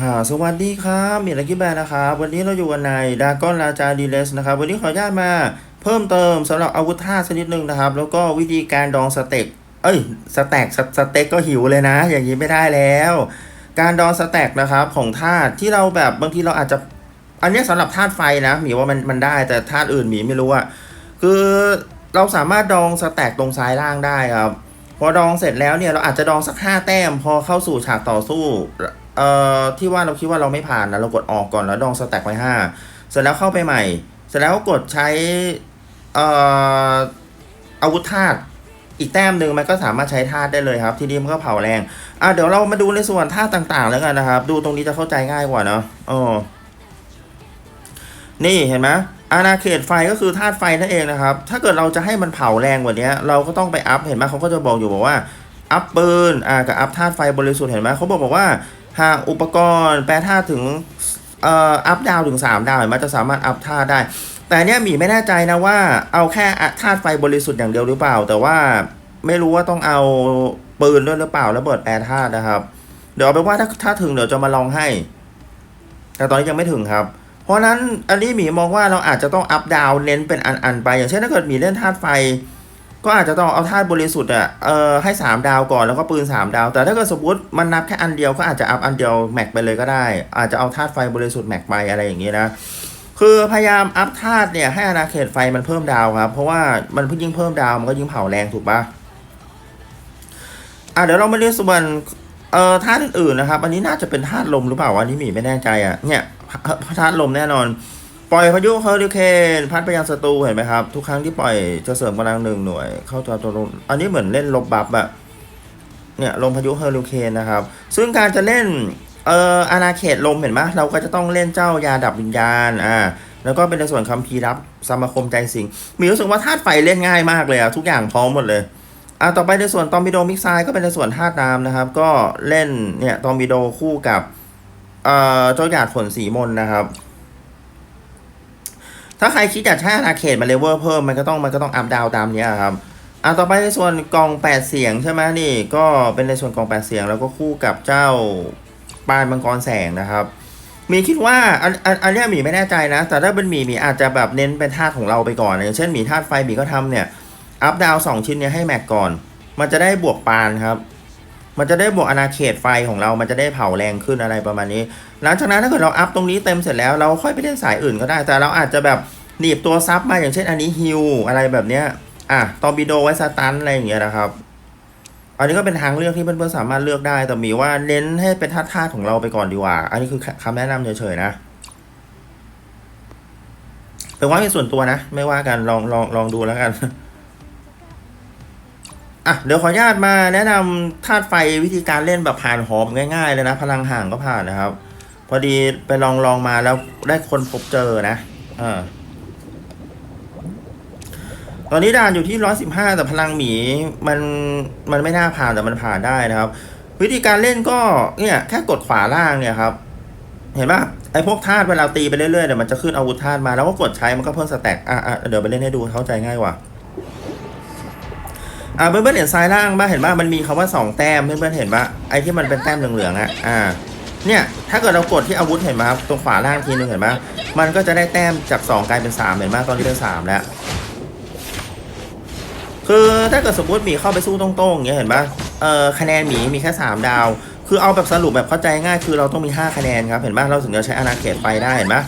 อ่าสวัสดีครับมีลักกี้แบร์นะครับ วันนี้เราอยู่กันในดากอนราจาดีเลสนะครับ วันนี้ขออนุญาตมาเพิ่มเติมสำหรับอาวุธท่าชนิดหนึ่งนะครับ แล้วก็วิธีการดองสเต็ก เอ้ย สแต็กสสเต็กก็หิวเลยนะ อย่างนี้ไม่ได้แล้ว การดองสแต็กนะครับของธาตุที่เราแบบบางทีเราอาจจะ อันนี้ยสำหรับธาตุไฟนะหมีว่ามันมันได้แต่ธาตุอื่นหมีไม่รู้อะคือเราสามารถดองสแต็กตรงซ้ายล่างได้ครับ พอดองเสร็จแล้วเนี่ยเราอาจจะดองสักห้าแต้ม พอเข้าสู่ฉากต่อสู้ เอ่อที่ว่าเราคิดว่าเราไม่ผ่านนะเรากดออกก่อนแล้วดองสแต็กไว้ห้าเสร็จแล้วเข้าไปใหม่ เสร็จแล้วกดใช้เอ่ออาวุธธาตุอีกแต้มหนึ่งมันก็สามารถใช้ธาตุได้เลยครับ ทีนี้มันก็เผาแรงอะเดี๋ยวเรามาดูในส่วนธาตุต่างๆ แล้วกันนะครับ ดูตรงนี้จะเข้าใจง่ายกว่าเนาะอ๋อนี่เห็นไหมอาณาเขตไฟก็คือธาตุไฟนั่นเองนะครับ ถ้าเกิดเราจะให้มันเผาแรงกว่านี้เราก็ต้องไปอัพเห็นไหมเขาก็จะบอกอยู่บอกว่าอัพปืนอ่ากับอัพธาตุไฟบริสุทธิ์เห็นไหมเขาบอกบอกว่า หากอุปกรณ์แปรธาตุถึงเอ่ออัพดาวถึง 3 ดาวเห็นไหมจะสามารถอัพธาตุได้ แต่เนี้ยหมีไม่แน่ใจนะว่าเอาแค่ธาตุไฟบริสุทธิ์อย่างเดียวหรือเปล่า แต่ว่าไม่รู้ว่าต้องเอาปืนด้วยหรือเปล่าระเบิดแปรธาตุนะครับ เดี๋ยวเอาไปว่าถ้าถ้าถึงเดี๋ยวจะมาลองให้ แต่ตอนนี้ยังไม่ถึงครับ เพราะนั้นอันนี้หมีมองว่าเราอาจจะต้องอัพดาวเน้นเป็นอันๆไป อย่างเช่นถ้าเกิดหมีเล่นธาตุไฟ ก็อาจจะต้องเอาธาตุบริสุทธิ์อะเอ่อให้ 3 ดาวก่อนแล้วก็ปืน 3 ดาว แต่ถ้าเกิดสมมติมันนับแค่อันเดียวก็อาจจะอัพอันเดียวแม็กไปเลยก็ได้ อาจจะเอาธาตุไฟบริสุทธิ์แม็กไปอะไรอย่างนี้นะคือพยายามอัพธาตุเนี่ยให้อาณาเขตไฟมันเพิ่มดาวครับ เพราะว่ามันยิ่งเพิ่มดาวมันก็ยิ่งเผาแรงถูกปะอะเดี๋ยวเรามาเรียนส่วนเอ่อธาตุอื่นๆนะครับ อันนี้น่าจะเป็นธาตุลมหรือเปล่าวะอันนี้มีไม่แน่ใจอะเนี่ยธาตุลมแน่นอน ปล่อยพายุเฮอริเคนพัดไปยังศัตรูเห็นไหมครับ ทุกครั้งที่ปล่อยจะเสริมกำลังหนึ่งหน่วย เข้าตัวตัวลมอันนี้เหมือนเล่นลบบัฟอะเนี่ยลมพายุเฮอริเคนนะครับ ซึ่งการจะเล่นเอ่ออาณาเขตลมเห็นไหมเราก็จะต้องเล่นเจ้ายาดับวิญญาณอ่าแล้วก็เป็นในส่วนคัมภีร์รับสมาคมใจสิงมีรู้สึกว่าธาตุไฟเล่นง่ายมากเลยอะทุกอย่างพร้อมหมดเลยอ่าต่อไปในส่วนตอมบิโดมิกไซก็เป็นในส่วนธาตุน้ำนะครับ ก็เล่นเนี่ยตอมบิโดคู่กับเอ่อเจ้าหยาดฝนสีมนนะครับ ถ้าใครคิดอยากใช้อาณาเขตมาเลเวลเพิ่มมันก็ต้องมันก็ต้องอัพดาวตามนี้ครับอะต่อไปในส่วนกองแปดเสียงใช่ไหมนี่ก็เป็นในส่วนกองแปดเสียงแล้วก็คู่กับเจ้าปานมังกรแสงนะครับมีคิดว่าอันอันอันนี้หมีไม่แน่ใจนะ แต่ถ้าเป็นหมีหมีอาจจะแบบเน้นเป็นธาตุของเราไปก่อนอย่างเช่นหมีธาตุไฟหมีก็ทำเนี่ยอัพดาวสองชิ้นเนี้ยให้แม็กก่อน มันจะได้บวกปานครับ มันจะได้บวกอาณาเขตไฟของเรา มันจะได้เผาแรงขึ้นอะไรประมาณนี้ หลังจากนั้นถ้าเกิดเราอัพตรงนี้เต็มเสร็จแล้วเราค่อยไปเล่นสายอื่นก็ได้ แต่เราอาจจะแบบ หนีบตัวซับมาอย่างเช่นอันนี้ฮิวอะไรแบบเนี้ย อะตอร์บิโดไว้สตันอะไรอย่างเงี้ยนะครับ อันนี้ก็เป็นทางเลือกที่เพื่อนๆสามารถเลือกได้ แต่มีว่าเน้นให้เป็นท่าๆของเราไปก่อนดีกว่า อันนี้คือคำแนะนำเฉยๆนะเป็นว่าเป็นส่วนตัวนะ ไม่ว่ากันลองลองลองดูแล้วกันอะเดี๋ยวขออนุญาตมาแนะนำธาตุไฟวิธีการเล่นแบบผ่านหอมง่ายๆเลยนะ พลังห่างก็ผ่านนะครับ พอดีไปลองลองมาแล้วได้คนพบเจอนะอ่า อนนี้ด่านอยู่ที่ร้อยสิบห้าแต่พลังหมีมันมันไม่น่าผ่านแต่มันผ่านได้นะครับ วิธีการเล่นก็เนี่ยแค่กดขวาล่างเนี่ยครับ เห็นปะไอพวกธาตุเวลาตีไปเรื่อยๆเดี๋ยวมันจะขึ้นอาวุธธาตุมาแล้วก็กดใช้มันก็เพิ่มสแต็กอะอะเดี๋ยวไปเล่นให้ดูเข้าใจง่ายกว่าอ่าเพื่อนๆเห็นซ้ายล่างบ้างเห็นบ้ามันมีคำว่าสองแต้มเพื่อนๆเห็นปะไอ้ที่มันเป็นแต้มเหลืองๆอะอ่าเนี่ยถ้าเกิดเรากดที่อาวุธเห็นไหมครับตรงขวาล่างทีนึงเห็นไหมมันก็จะได้แต้มจากสองกลายเป็นสามเห็นไหมตอนนี้เป็นสามแล้ว คือถ้าเกิดสมมติหมีเข้าไปสู้ตรงๆอย่างเงี้ยเห็นปะเอ่อคะแนนหมีมีแค่ 3 ดาว คือเอาแบบสรุปแบบเข้าใจง่ายคือเราต้องมี 5 คะแนนครับเห็นปะเราถึงจะใช้อาณาเขตไปได้เห็นปะ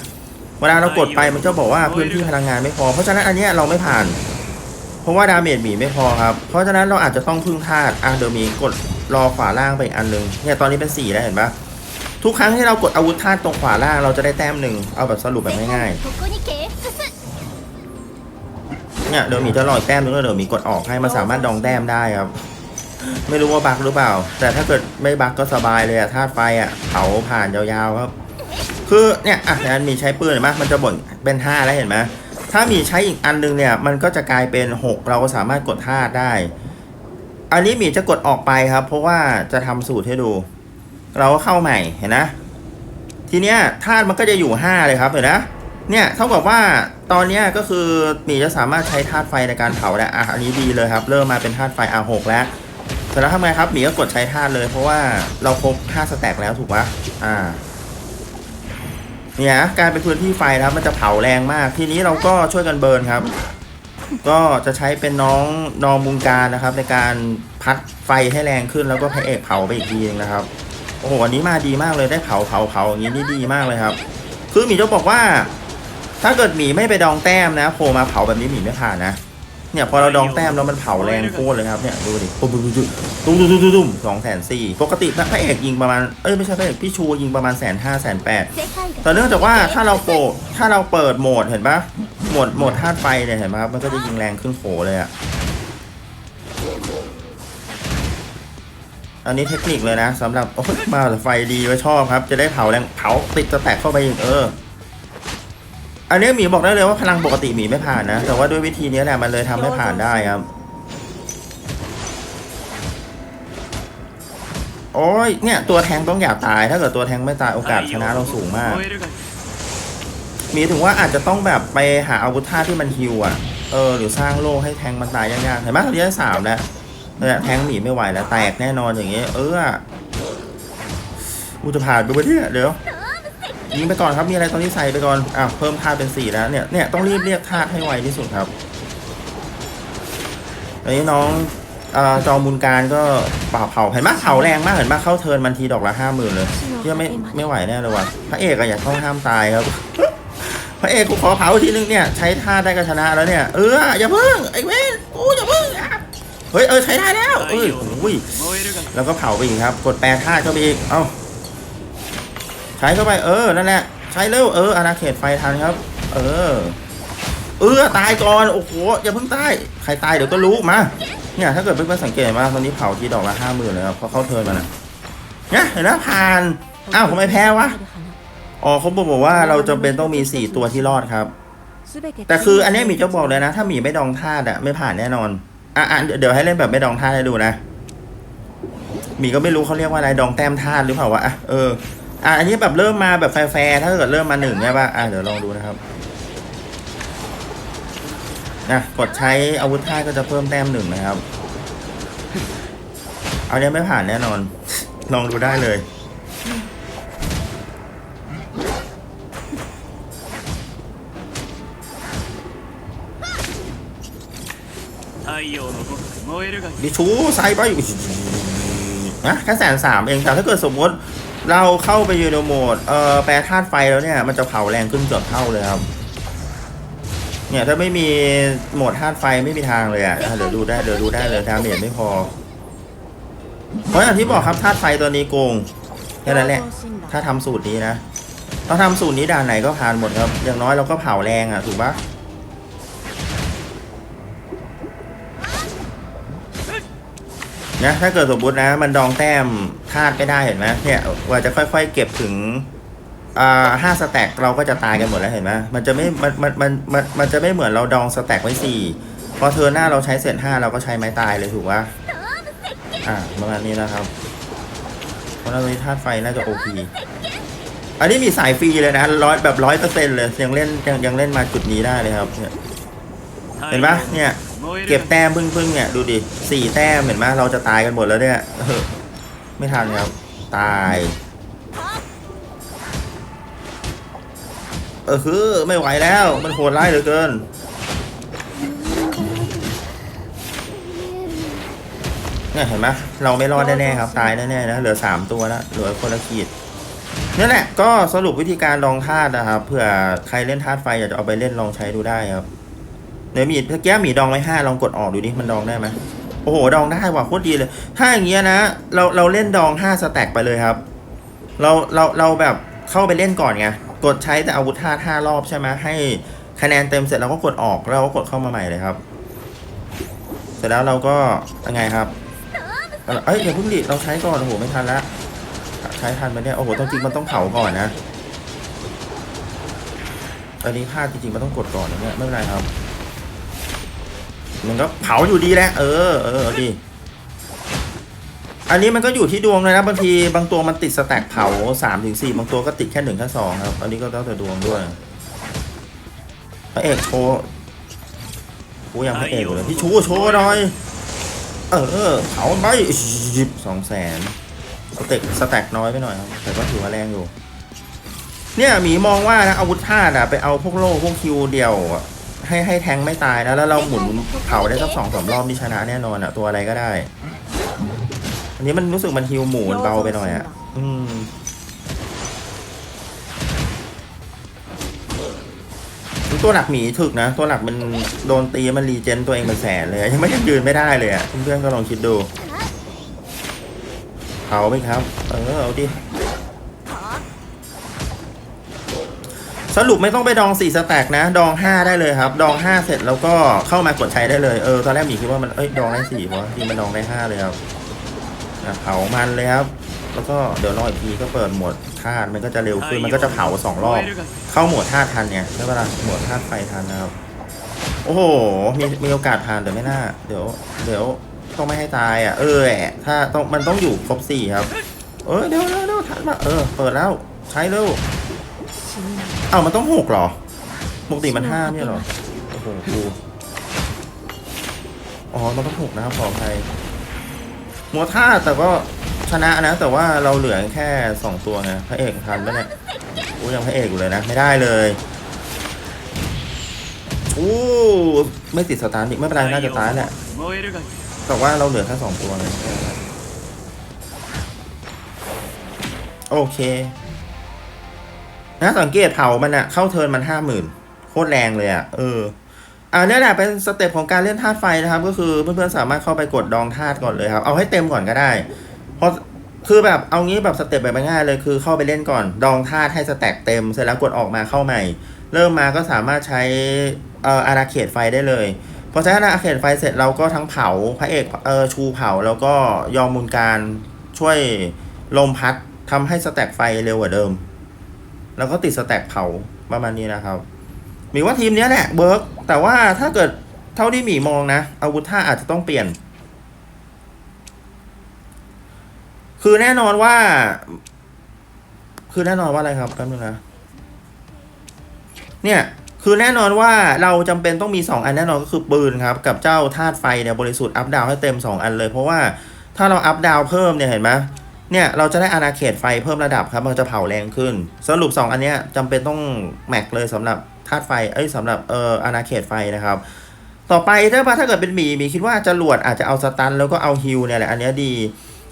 เวลาเรากดไปมันจะบอกว่าพื้นที่พลังงานไม่พอ เพราะฉะนั้นอันเนี้ยเราไม่ผ่าน เพราะว่าดาเมจหมีไม่พอครับ เพราะฉะนั้นเราอาจจะต้องพึ่งธาตุอะเดี๋ยวหมีกดรอขวาล่างไปอันหนึ่งเนี่ยตอนนี้เป็น4แล้วเห็นปะทุกครั้งที่เรากดอาวุธธาตุตรงขวาล่างเราจะได้แต้มหนึ่งเอาแบบสรุปแบบง่ายๆ เนี่ยเดี๋ยวหมีจะรออีกแต้มนึงแล้วเดี๋ยวหมีกดออกให้มันสามารถดองแต้มได้ครับ ไม่รู้ว่าบั๊กหรือเปล่า แต่ถ้าเกิดไม่บั๊กก็สบายเลยอะธาตุไฟอะเผาผ่านยาวๆครับ คือเนี่ยอะแต่มีใช้ปืนเห็นไหมมันจะบ่นเป็นห้าแล้วเห็นไหมถ้ามีใช้อีกอันนึงเนี่ย มันก็จะกลายเป็นหกเราก็สามารถกดธาตุได้ อันนี้หมีจะกดออกไปครับ เพราะว่าจะทำสูตรให้ดู เราก็เข้าใหม่เห็นนะ ทีเนี้ยธาตุมันก็จะอยู่ห้าเลยครับเห็นนะ เนี่ยเท่ากับว่าตอนนี้ก็คือหมีจะสามารถใช้ธาตุไฟในการเผาได้อะอันนี้ดีเลยครับ เริ่มมาเป็นธาตุไฟอะหกแล้วเสร็จแล้วทำไงครับหมีก็กดใช้ธาตุเลย เพราะว่าเราครบห้าสแต็กแล้วถูกปะอ่าเนี่ยการเป็นพื้นที่ไฟครับมันจะเผาแรงมาก ทีนี้เราก็ช่วยกันเบิร์นครับ ก็จะใช้เป็นน้องนองมุงการนะครับ ในการพัดไฟให้แรงขึ้นแล้วก็พระเอกเผาไปอีกทีนึงนะครับโอ้โหอันนี้มาดีมากเลยได้เผาเผาเผาอย่างนี้นี่ดีมากเลยครับ คือหมีจะบอกว่า ถ้าเกิดหมีไม่ไปดองแต้มนะโผล่มาเผาแบบนี้หมีไม่ผ่านนะ เนี่ยพอเราดองแต้มแล้วมันเผาแรงโคตรเลยครับเนี่ยดูดิปุ๊บปุ๊บปุ๊บตุ้มตุ้มตุ้มตุ้มสองแสนสี่ปกติพระเอกยิงประมาณเอ้ยไม่ใช่พระเอกพี่ชูยิงประมาณแสนห้าแสนแปดแต่เนื่องจากว่าถ้าเราโปถ้าเราเปิดโหมดเห็นปะโหมดโหมดธาตุไฟเนี่ยเห็นปะมันก็จะยิงแรงขึ้นโขเลยอะอันนี้เทคนิคเลยนะสำหรับโอ้ยมาแต่ไฟดีไว้ชอบครับ จะได้เผาแรงเผาติดจะแตกเข้าไปอีกเออ อันนี้หมีบอกได้เลยว่าพลังปกติหมีไม่ผ่านนะ แต่ว่าด้วยวิธีนี้แหละมันเลยทำให้ผ่านได้ครับ โอ้ยเนี่ย ตัวแทงต้องอย่าตาย ถ้าเกิดตัวแทงไม่ตายโอกาสชนะเราสูงมาก มีถึงว่าอาจจะต้องแบบไปหาอาวุธท่าที่มันฮิวอะ เออ หรือสร้างโล่ให้แทงมันตายยากๆเห็นไหมเราได้สามแล้วเนี่ยแทงหนีไม่ไหวแล้วแตกแน่นอนอย่างเงี้ยเอออุตพาดไปเพื่อเดี๋ยว ยิงไปก่อนครับมีอะไรตอนที่ใส่ไปก่อนอะเพิ่มธาตุเป็นสี่แล้วเนี่ยเนี่ยต้องรีบเรียกธาตุให้ไวที่สุดครับตอนนี้น้องอจอมุลการก็เป่าเผาเห็นไหมเผาแรงมากเห็นไหมเข้าเทินมันทีดอกละห้าหมื่นเลยเชื่อไม่ไม่ไหวแน่เลยว่ะพระเอกอะอยากเข้าห้ามตายครับพระเอกกูขอเผาทีนึงเนี่ยใช้ธาตุได้ก็ชนะแล้วเนี่ยเอออย่าเพิ่งไอ้เว้นโอ้อย่าเพิ่งเฮ้ยเออใช้ได้แล้วเอ้ยแล้วก็เผาไปอีกครับ กดแปลธาตุเข้าไปอีกเอ้า ใช้เข้าไปเออนั่นแหละใช้เร็วเอออาณาเขตไฟทันครับ เออ เออตายก่อนโอ้โหอย่าเพิ่งตายใครตายเดี๋ยวก็รู้มาเนี่ยถ้าเกิดเพื่อนๆสังเกตมาตอนนี้เผาทีดอกละห้าหมื่นเลยครับเพราะเข้าเทินมานะเนี่ยเห็นไหมผ่านอ้าวทำไมแพ้วะอ๋อเขาบอกว่าเราจำเป็นต้องมี4ตัวที่รอดครับแต่คืออันนี้หมีจะบอกเลยนะ ถ้าหมีไม่ดองธาตุอะไม่ผ่านแน่นอนอะอะเดี๋ยวให้เล่นแบบไม่ดองธาตุให้ดูนะหมีก็ไม่รู้เขาเรียกว่าอะไรดองแต้มธาตุหรือเปล่าวะเออ อันนี้แบบเริ่มมาแบบแฟร์ๆถ้าเกิดเริ่มมาหนึ่งใช่ป่ะอะเดี๋ยวลองดูนะครับนะกดใช้อาวุธท่าก็จะเพิ่มแต้มหนึ่งนะครับ เอาเนี้ยไม่ผ่านแน่นอน ลองดูได้เลย ดิชูไซไปอยู่นะแค่แสนสามเองแต่ถ้าเกิดสมมติ เราเข้าไปอยู่ในโหมดเอ่อแปรธาตุไฟแล้วเนี่ย มันจะเผาแรงขึ้นเกือบเท่าเลยครับ เนี่ยถ้าไม่มีโหมดธาตุไฟไม่มีทางเลยอะอะเดี๋ยวดูได้เดี๋ยวดูได้เลยดาเมจไม่พอ เพราะอย่างที่บอกครับธาตุไฟตัวนี้โกงแค่นั้นแหละ ถ้าทำสูตรนี้นะเราทำสูตรนี้ด่านไหนก็ผ่านหมดครับ อย่างน้อยเราก็เผาแรงอะถูกปะ นะถ้าเกิดสมมตินะ มันดองแต้มธาตุไม่ได้เห็นไหมเนี่ยว่าจะค่อย ๆ เก็บถึงอ่ห้าสแต็กเราก็จะตายกันหมดแล้วเห็นไหมมันจะไม่มันมันมันมันมันจะไม่เหมือนเราดองสแต็กไว้สี่พอเธอหน้าเราใช้เศษห้าเราก็ใช้ไม้ตายเลยถูกปะอ่าประมาณนี้นะครับเพราะเราธาตุไฟน่าจะโอเคอันนี้มีสายฟรีเลยนะร้อยแบบร้อยเปอร์เซ็นต์เลยยังเล่นยังยังเล่นมาจุดนี้ได้เลยครับเห็นไหมเนี่ย เก็บแต้มพึ่งพึ่งเนี่ยดูดิสี่แต้มเห็นไหมเราจะตายกันหมดแล้วเนี่ยไม่ทันครับ ตาย เออคือไม่ไหวแล้ว มันโหดร้ายเหลือเกิน เนี่ยเห็นไหมเราไม่รอดแน่ๆครับ ตายแน่ๆนะเหลือสามตัวแล้วเหลือคนละขีดนั่นแหละก็สรุปวิธีการลองธาตุนะครับเผื่อใครเล่นธาตุไฟอยากจะเอาไปเล่นลองใช้ดูได้ครับ เดี๋ยมีเมื่อกี้มีดองไว้ห้าลองกดออกดูดิมันดองได้ไหมโอ้โหดองได้ว่ะโคตรดีเลย ถ้าอย่างเงี้ยนะ เราเราเล่นดองห้าสแต็กไปเลยครับ เราเราเราแบบเข้าไปเล่นก่อนไงกดใช้แต่อาวุธธาตุห้ารอบใช่ไหมให้คะแนนเต็มเสร็จเราก็กดออกแล้วเราก็กดเข้ามาใหม่เลยครับ เสร็จแล้วเราก็ยังไงครับเอ้ยเดี๋ยวพิ่งดิเราใช้ก่อนโอ้โหไม่ทันละใช้ทันไหมเนี่ยโอ้โหต้องจริงมันต้องเผาก่อนนะอันนี้พลาดจริงๆมันต้องกดก่อนนะเนี่ยไม่เป็นไรครับ มันก็เผาอยู่ดีแหละเออเออเอาดีอันนี้มันก็อยู่ที่ดวงเลยนะบางทีบางตัวมันติดสแต็กเผาสามถึงสี่บางตัวก็ติดแค่หนึ่งแค่สองครับ อันนี้ก็แล้วแต่ดวงด้วยพระเอกโชว์กูยังพระเอกอยู่เลยพี่ชูโชว์หน่อย เออเผาไปสองแสนสเต็กสแต็กน้อยไปหน่อยครับแต่ก็ถือว่าแรงอยู่เนี่ยหมีมองว่านะอาวุธธาตุอะไปเอาพวกโล่พวกคิวเดียวอะ ให้ให้แทงไม่ตายนะแล้วเราหมุนเผาได้สักสองสามรอบนี่ชนะแน่นอนอะตัวอะไรก็ได้ อันนี้มันรู้สึกมันฮิวหมูมันเบาไปหน่อยอะอืมตัวหลักหมีถึกนะ ตัวหลักมันโดนตีมันรีเจนตัวเองเป็นแสนเลยอะยังไม่ยังยืนไม่ได้เลยอะเพื่อนๆก็ลองคิดดูเอาไหมครับ เออเอาดิ สรุปไม่ต้องไปดอง4สแต็กนะ ดอง 5 ได้เลยครับ ดอง 5 เสร็จแล้วก็เข้ามากดใช้ได้เลย เออ ตอนแรกมีคิดว่ามัน เอ้ย ดองได้4เพราะจริงมันดองได้ 5 เลยครับเผามันเลยครับ แล้วก็เดี๋ยวรออีกทีก็เปิดหมวดธาตุมันก็จะเร็วขึ้น มันก็จะเผา2รอบ เข้าหมวดธาตุทันเนี่ยใช่ปะล่ะหมวดธาตุไฟทันนะครับ โอ้โห มีมีโอกาสทานแต่ไม่น่า เดี๋ยว เดี๋ยวต้องไม่ให้ตายอะ เออ ถ้าต้องมันต้องอยู่ครบ4ครับ เออ เดี๋ยวเดี๋ยวเดี๋ยวทันมา เออ เปิดแล้ว ใช้เร็ว เอ้ามันต้องหกเหรอปกติมันห้าเนี่ยหรอโอ้โหดูอ๋อมันต้องหกนะครับขออภัยมัวท่าแต่ก็ชนะนะ แต่ว่าเราเหลือแค่สองตัวไงพระเอกทันไหมเนี่ยอู้ยังพระเอกอยู่เลยนะ ไม่ได้เลยอู้ไม่ติดสตาร์ทอีกไม่เป็นไรน่าจะตายแหละแต่ว่าเราเหลือแค่สองตัวเลยโอเค นะสังเกตเผามันอะเข้าเทิร์นมันห้าหมื่นโคตรแรงเลยอะเอออ่าเนี่ยแหละเป็นสเต็ปของการเล่นธาตุไฟนะครับ ก็คือเพื่อนๆสามารถเข้าไปกดดองธาตุก่อนเลยครับ เอาให้เต็มก่อนก็ได้เพราะคือแบบเอางี้แบบสเต็ปแบบง่ายเลยคือเข้าไปเล่นก่อน ดองธาตุให้สแต็กเต็มเสร็จแล้วกดออกมาเข้าใหม่ เริ่มมาก็สามารถใช้เอ่ออาณาเขตไฟได้เลยพอใช้อาณาเขตไฟเสร็จเราก็ทั้งเผาพระเอกเออชูเผาแล้วก็ยอมมูลการช่วยลมพัดทำให้สแต็กไฟเร็วกว่าเดิม แล้วก็ติดสแต็กเผาประมาณนี้นะครับหมีว่าทีมนี้แหละเบิร์กแต่ว่าถ้าเกิดเท่าที่หมีมองนะ อาวุธท่าอาจจะต้องเปลี่ยน คือแน่นอนว่า คือแน่นอนว่าอะไรครับแป๊บนึงนะ เนี่ยคือแน่นอนว่าเราจำเป็นต้องมี 2 อันแน่นอนก็คือปืนครับ กับเจ้าธาตุไฟเนี่ยบริสุทธิ์อัพดาวให้เต็ม 2 อันเลย เพราะว่าถ้าเราอัพดาวเพิ่มเนี่ยเห็นไหม เนี่ยเราจะได้อาณาเขตไฟเพิ่มระดับครับ มันจะเผาแรงขึ้น สรุป 2 อันเนี้ยจำเป็นต้องแม็กเลยสำหรับธาตุไฟเอ้ยสำหรับเอ่ออาณาเขตไฟนะครับ ต่อไปถ้าถ้าเกิดเป็นหมีหมีคิดว่าจรวดอาจจะเอาสตันแล้วก็เอาฮิลเนี่ยแหละอันเนี้ยดี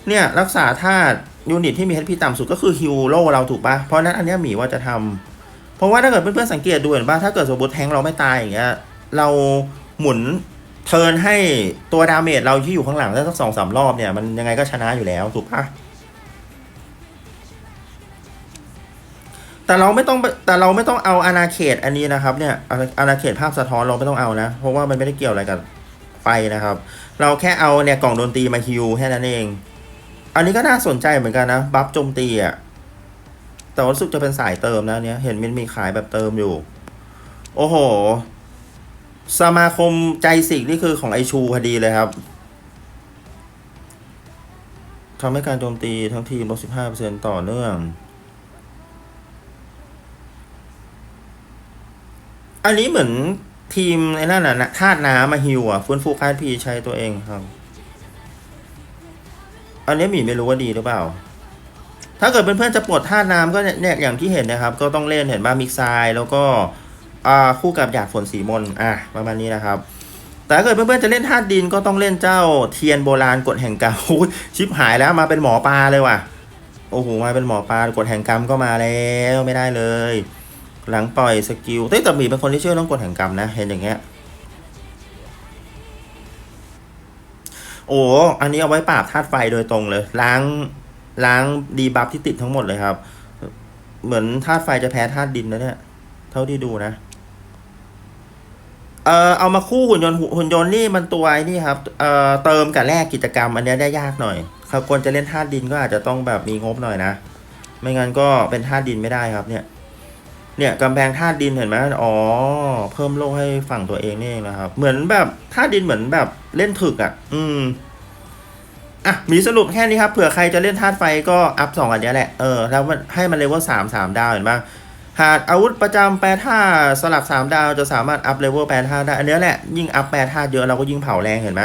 เนี่ยรักษาธาตุยูนิตที่มี HP ต่ำสุดก็คือฮิลโลเราถูกปะเพราะนั้นอันเนี้ยหมีว่าจะทำเพราะว่าถ้าเกิดเพื่อนๆสังเกตดูเห็นปะถ้าเกิดสมมติแทงเราไม่ตายอย่างเงี้ยเราหมุนเทิร์นให้ตัวดาเมจเราที่อยู่ข้างหลังได้สักสองสามรอบเนี่ยมันยังไงก็ชนะอยู่แล้วถูกปะ แต่เราไม่ต้องแต่เราไม่ต้องเอาอาณาเขตอันนี้นะครับเนี่ยอาณาเขตภาพสะท้อนเราไม่ต้องเอานะ เพราะว่ามันไม่ได้เกี่ยวอะไรกับไฟนะครับ เราแค่เอาเนี่ยกล่องดนตรีมาฮิวแค่นั้นเอง อันนี้ก็น่าสนใจเหมือนกันนะบัฟโจมตีอะแต่ว่ารู้สึกจะเป็นสายเติมนะเนี้ยเห็นมันมีขายแบบเติมอยู่ โอ้โห สมาคมใจสิกนี่คือของไอชูพอดีเลยครับทำให้การโจมตีทั้งทีมลด15%ต่อเนื่อง อันนี้เหมือนทีมไอ้นั่นน่ะธาตุน้ำมาฮิวอะฟื้นฟูค่าพีใช้ตัวเองครับ อันนี้หมีไม่รู้ว่าดีหรือเปล่า ถ้าเกิดเพื่อนๆจะปลดธาตุน้ำก็เนี่ยอย่างที่เห็นนะครับ ก็ต้องเล่นเห็นบ้ามิกซด์แล้วก็อ่าคู่กับหยาดฝนสีมนอะประมาณนี้นะครับ แต่ถ้าเกิดเพื่อนๆจะเล่นธาตุดินก็ต้องเล่นเจ้าเทียนโบราณกฎแห่งกรรมชิบหายแล้วมาเป็นหมอปลาเลยว่ะ โอ้โหมาเป็นหมอปลากฎแห่งกรรมก็มาแล้วไม่ได้เลย หลังปล่อยสกิลเฮ้ยแต่หมีเป็นคนที่เชื่อเรื่องกฎแห่งกรรมนะเห็นอย่างเงี้ยโอ้อันนี้เอาไว้ปราบธาตุไฟโดยตรงเลย ล้างล้างดีบัฟที่ติดทั้งหมดเลยครับ เหมือนธาตุไฟจะแพ้ธาตุดินนะเนี่ยเท่าที่ดูนะ เออเอามาคู่หุ่นยนต์หุ่นยนต์นี่มันตัวไอ้นี่ครับ เออเติมกับแลกกิจกรรม อันนี้ได้ยากหน่อยครับคนจะเล่นธาตุดินก็อาจจะต้องแบบมีงบหน่อยนะ ไม่งั้นก็เป็นธาตุดินไม่ได้ครับเนี่ย เนี่ยกำแพงธาตุดินเห็นไหมอ๋อ เพิ่มโล่ให้ฝั่งตัวเองนี่เองนะครับ เหมือนแบบธาตุดินเหมือนแบบเล่นถึกอะ อืมอะมีสรุปแค่นี้ครับเผื่อใครจะเล่นธาตุไฟก็อัพสองอันนี้แหละ เออแล้วให้มันเลเวลสามสามดาวเห็นปะหากอาวุธประจำแปรธาตุสลักสามดาวจะสามารถอัพเลเวลแปรธาตุได้ อันนี้แหละยิ่งอัพแปรธาตุเยอะเราก็ยิ่งเผาแรงเห็นไหม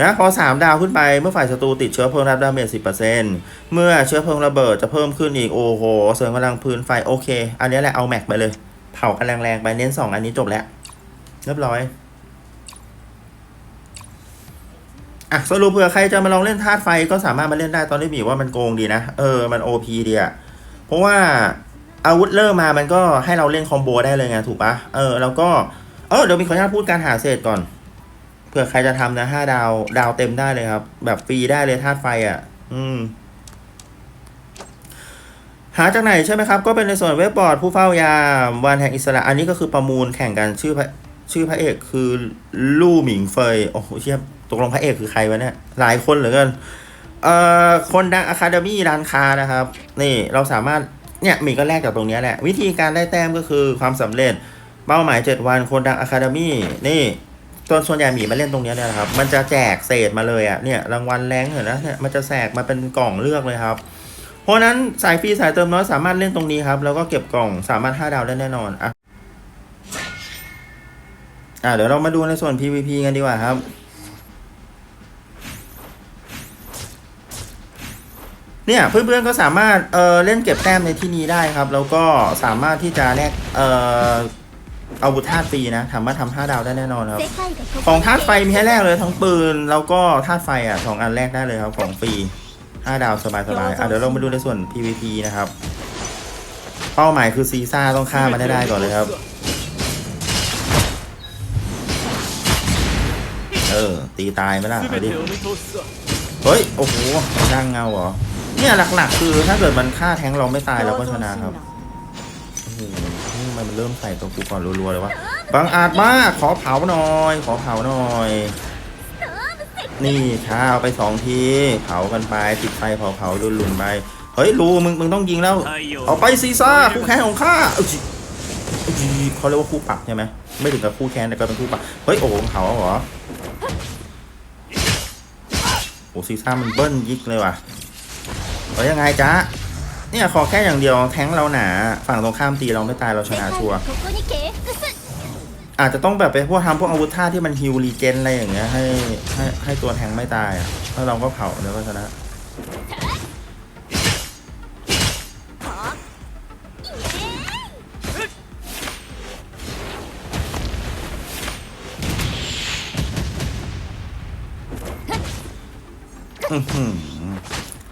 นะพอสามดาวขึ้นไปเมื่อฝ่ายศัตรูติดเชื้อเพลิงรับดาเมจสิบเปอร์เซ็นต์เมื่อเชื้อเพลิงระเบิดจะเพิ่มขึ้นอีก โอ้โห เสริมกำลังพื้นไฟโอเค อันนี้แหละเอาแม็กไปเลย เผากันแรงๆไปเน้นสองอันนี้จบแล้ว เรียบร้อยอะสรุปเผื่อใครจะมาลองเล่นธาตุไฟก็สามารถมาเล่นได้ตอนนี้มีว่ามันโกงดีนะ เออมันโอพีดีอะเพราะว่าอาวุธเริ่มมามันก็ให้เราเล่นคอมโบได้เลยไงถูกปะเออแล้วก็เออเดี๋ยวมีขออนุญาตพูดการหาเศษก่อน ผื่อใครจะทำนะห้าดาวดาวเต็มได้เลยครับ แบบฟรีได้เลยธาตุไฟอะอืม หาจากไหนใช่ไหมครับ ก็เป็นในส่วนเว็บบอร์ดผู้เฝ้ายามวันแห่งอิสระ อันนี้ก็คือประมูลแข่งกันชื่อพระชื่อพระเอกคือลู่หมิงเฟยโอ้โหเชี่ยตกลงพระเอกคือใครวะเนี่ย หลายคนเหลือเกินเอ่อคนดังอะคาเดมี่ร้านค้านะครับ นี่เราสามารถเนี่ยหมีก็แลกจากตรงนี้แหละ วิธีการได้แต้มก็คือความสำเร็จเป้าหมาย 7 วันคนดังอะคาเดมี่นี่ ตัวส่วนใหญ่หมีมาเล่นตรงนี้เนี่ยนะครับ มันจะแจกเศษมาเลยอะ เนี่ยรางวัลแรงเห็นนะเนี่ย มันจะแสกมาเป็นกล่องเลือกเลยครับ เพราะฉะนั้นสายฟรีสายเติมน้อยสามารถเล่นตรงนี้ครับ แล้วก็เก็บกล่องสามารถ5ดาวได้แน่นอน อะ อะเดี๋ยวเรามาดูในส่วน PVP กันดีกว่าครับเนี่ยเพื่อนๆก็สามารถเออเล่นเก็บแต้มในที่นี้ได้ครับ แล้วก็สามารถที่จะแลกเออ เอาบุธาตีนะถามว่าทำท่าดาวได้แน่นอนครับ ของธาตุไฟมีให้แรกเลยทั้งปืนแล้วก็ธาตุไฟอะสองอันแรกได้เลยครับของฟรีห้าดาวสบายๆอะเดี๋ยวเรามาดูในส่วน PVP นะครับ เป้าหมายคือซีซ่าต้องฆ่ามันได้ก่อนเลยครับ เออ ตีตายไหมล่ะเอาดิเฮ้ย โอ้โหดังเงาเหรอ เนี่ยหลักๆ คือถ้าเกิดมันฆ่าแท้งเราไม่ตายเราก็ชนะครับโอ้โห นี่มันเริ่มใส่ตัวกูก่อนรัวๆเลยวะบังอาจมากขอเผาหน่อย ขอเผาหน่อย นี่ช้าเอาไปสองที เผากันไปติดไฟเผาเผาๆลุนๆไป เฮ้ยรูมึงมึงต้องยิงแล้ว太陽เอาไปซีซ่าคู่แข่งของข้าเอ้ยเอ้ยเขาเรียกว่าคู่ปรับใช่ไหมไม่ถึงกับคู่แข่งแต่ก็เป็นคู่ปรับเฮ้ยโอ้โหเผาเหรอโอ้ซีซ่ามันเบิ้ลยิกเลยว่ะเฮ้ยยังไงจ๊ะ เนี่ยขอแค่อย่างเดียวแท้งเราหนา ฝั่งตรงข้ามตีเราไม่ตายเราชนะชัวร์อาจจะต้องแบบไปพวกทำพวกอาวุธท่าที่มันฮิวรีเจนอะไรอย่างเงี้ยให้ให้ให้ตัวแทงไม่ตายอะแล้วเราก็เผาเดี๋ยวก็ชนะ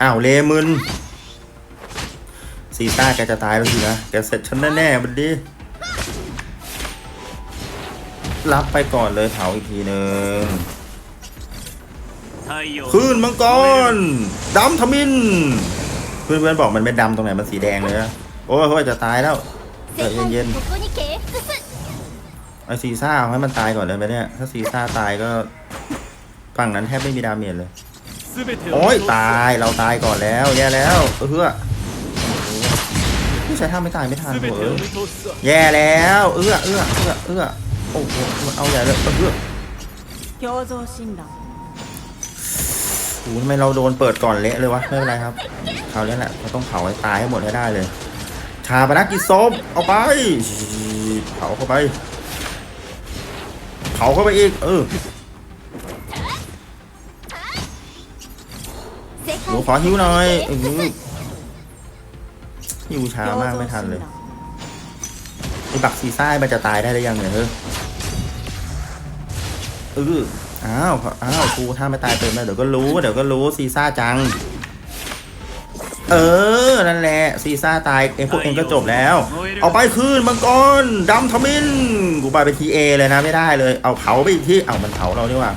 อ้าวเลมึน ซีต้าแกจะตายแล้วสินะแกเสร็จฉันแน่แน่บันดีรับไปก่อนเลยเผาอีกทีหนึ่งคืนมังกรดำทมินเพื่อนเพื่อนบอกมันไม่ดำตรงไหนมันสีแดงเลยนะโอ้ยโอ้จะตายแล้วเย็นเย็นไอซีซ่าาให้มันตายก่อนเลยไหมเนี่ยถ้าซีซ่าตายก็ฝั่งนั้นแทบไม่มีดาเมจเลยโอ้ยตายเราตายก่อนแล้วแย่แล้วเพื่อ ใส่ท่าไม่ตายไม่ทันเหรอแย่แล้ว เอื้อเอื้อเอื้อเอื้อโอ้โหเอาใหญ่เลยเอื้อโอ้ทำไมเราโดนเปิดก่อนเละเลยวะไม่เป็นไรครับคราวนี้แหละเราต้องเผาให้ตายให้หมดให้ได้เลยชาปนักกิจศพเอาไปเผาเข้าไปเผาเข้าไปอีกเออหนูขอหิวหน่อยอื อยู่ช้ามากไม่ทันเลยไอ้บักซีซ่ามันจะตายได้หรือยังเนี่ยเฮ้ยเอออ้าวอ้าวกูถ้าไม่ตายเต็นไปเดี๋ยวก็รู้เดี๋ยวก็รู้ซีซ่าจัง เออ นั่นแหละซีซ่าตายเองพวกเองก็จบแล้ว เอาไปคืนมังกรดำทมินกูไปเป็นทีเอเลยนะไม่ได้เลย เอาเผาไปอีกที่เอามันเผาเราดีกว่า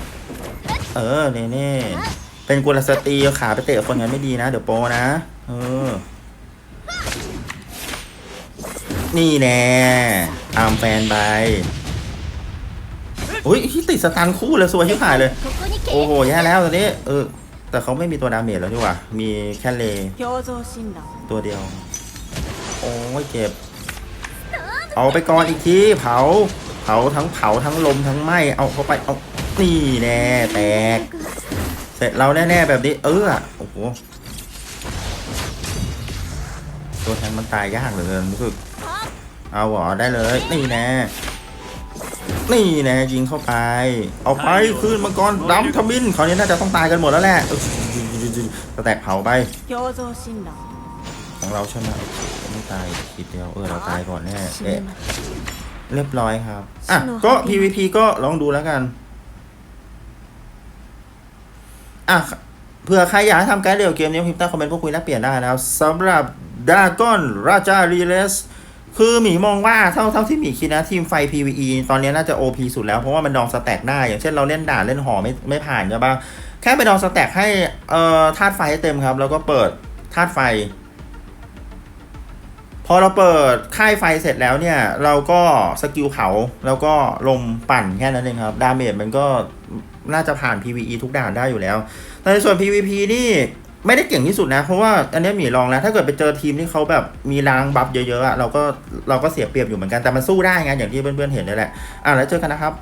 เออเน่เน่เป็นกุลสตรีขาไปเตะคนงั้นไม่ดีนะ เดี๋ยวโปนะ เออ นี่แน่ตามแฟนไปโอ้ยติดสตันคู่เลยสวยชิบหายเลย โอ้โหแย่แล้วตอนนี้ เออ แต่เขาไม่มีตัวดาเมจแล้วดีกว่า มีแค่เล ตัวเดียว โอ้ยเก็บ เอาไปก่อนอีกที เผา เผาทั้งเผาทั้งลมทั้งไหมเอาเข้าไป เอา นี่แน่แตก เสร็จเราแน่แน่แบบนี้ เออ โอ้โห ตัวแทนมันตายยากเหลือเกินรู้สึก เอาหรอได้เลย นี่แน่นี่แน่ยิงเข้าไป เอาไปคืนมังกรดำทมินคราวนี้น่าจะต้องตายกันหมดแล้วแหละแตกเผาไปของเราใช่ไหมไม่ตายคิดเดียวเออเราตายก่อนแน่เรียบร้อยครับอะก็ PVP ก็ลองดูแล้วกันอะเผื่อใครอยากทำการเดี่ยวเกมนี้พิมพ์ใต้คอมเมนต์พูดคุยและเปลี่ยนได้นะครับสำหรับดาก้อนราชารีเลส คือหมีมองว่าเท่าเท่าที่หมีคิดนะทีมไฟ PVE ตอนนี้น่าจะ OP สุดแล้ว เพราะว่ามันดองสแต็กได้ อย่างเช่นเราเล่นด่านเล่นหอไม่ไม่ผ่านใช่ปะแค่ไปดองสแต็กให้เอ่อธาตุไฟให้เต็มครับ แล้วก็เปิดธาตุไฟ พอเราเปิดค่ายไฟเสร็จแล้วเนี่ย เราก็สกิลเผาแล้วก็ลมปั่นแค่นั้นเองครับ ดาเมจมันก็น่าจะผ่าน PVE ทุกด่านได้อยู่แล้ว แต่ในส่วน PVP นี่ ไม่ได้เก่งที่สุดนะ เพราะว่าอันนี้หมีลองแล้ว ถ้าเกิดไปเจอทีมที่เขาแบบมีล้างบัฟเยอะๆอะเราก็เราก็เสียเปรียบอยู่เหมือนกันแต่มันสู้ได้ไงอย่างที่เพื่อนๆเห็นนี่แหละอะแล้วเจอกันนะครับ